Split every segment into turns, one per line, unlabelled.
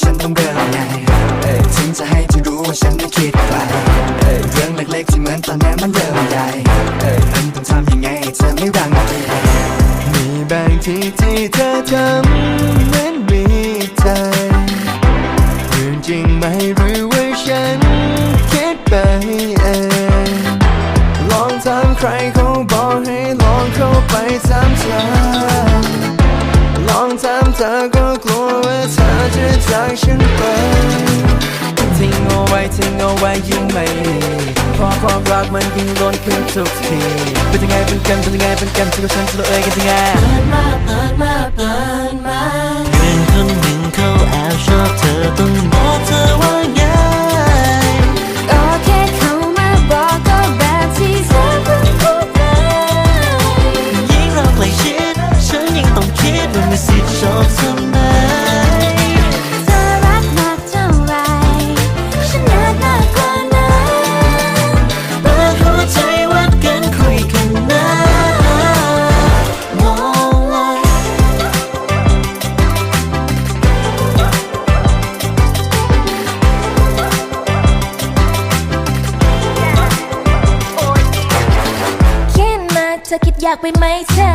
ฉันต้องเป็นยังไงถึงจะให้เธอรู้ว่าฉันไม่คิดไปเรื่องเล็กๆที่เหมือนตอนนี้มันเริ่มใหญ่เอ้ยมันต้องทำยังไง
เธอไม่รังเกียจมีบางทีที่
เธอทำเหมือนมีใจเรื่จริงไหมหรือว่าฉันคิดไปเองลอง
ถามใครเขาบอกให้ลองเข้าไป
ถามเธอากฉันไปทิ้งเอาไว้ทิ้งเอาไว้ยิ่งไม่
มีพอความรักมันยิ่งล้นขึ้นทุกทีเป็นยังไงเป็นกัน
เป็นยังไงเป็นกันที่เราฉันจะเอ่ยกันยั
งไงเปิดมาเปิดมา อยากไปไหมเธอ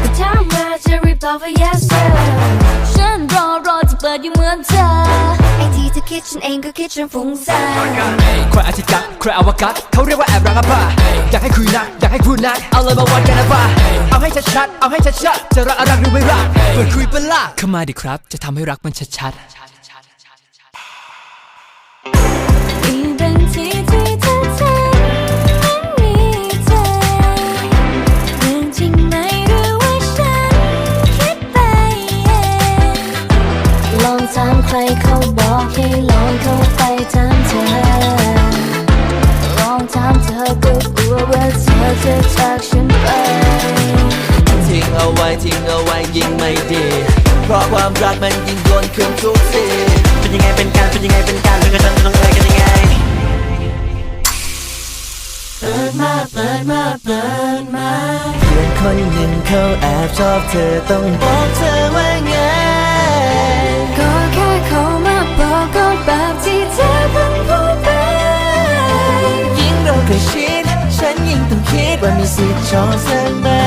แต่ถ้ามาจะรีบตอบว่า yes sir ฉันรอรอจะเปิดอยู่เหมือนเธอไอที่เธอคิดฉันเองก็คิดจนฟุ้งซ่าน
ใครอาทิตย์กักใครอวกาศเขาเรียกว่าแอบรักอะป่ะอยากให้คุยนักอยากให้พูดนักเอาเลยมาวัดกันนะป่ะเอาให้ชัดๆเอาให้ชัดๆจะรักอะไรหรือไม่รักเปิดคุยเป็นล่ะเข้ามาดิครับ จะทำให้รักมันชัดๆ
ใครเขาบอกให้ลองเข้าไปถามเธอ ลองถามเธอก็กลัวว่าเธอจะจากฉันไป
ทิ้งเอาไว้ทิ้งเอาไว้ยิ่งไม่ดี เพราะความรักมันยิ่งโยนขึ้นทุกที
เป็นยังไงเป็นการเป็นยังไงเป็นการแล้วก็ฉันจะต้องเอ่ยกันยังไง เปิดมาเปิดมาเปิดมา
เพื่อนคนหนึ่งเขาแอบชอบเธอต้องบอกเธอว่าไง ยิ่งเราใ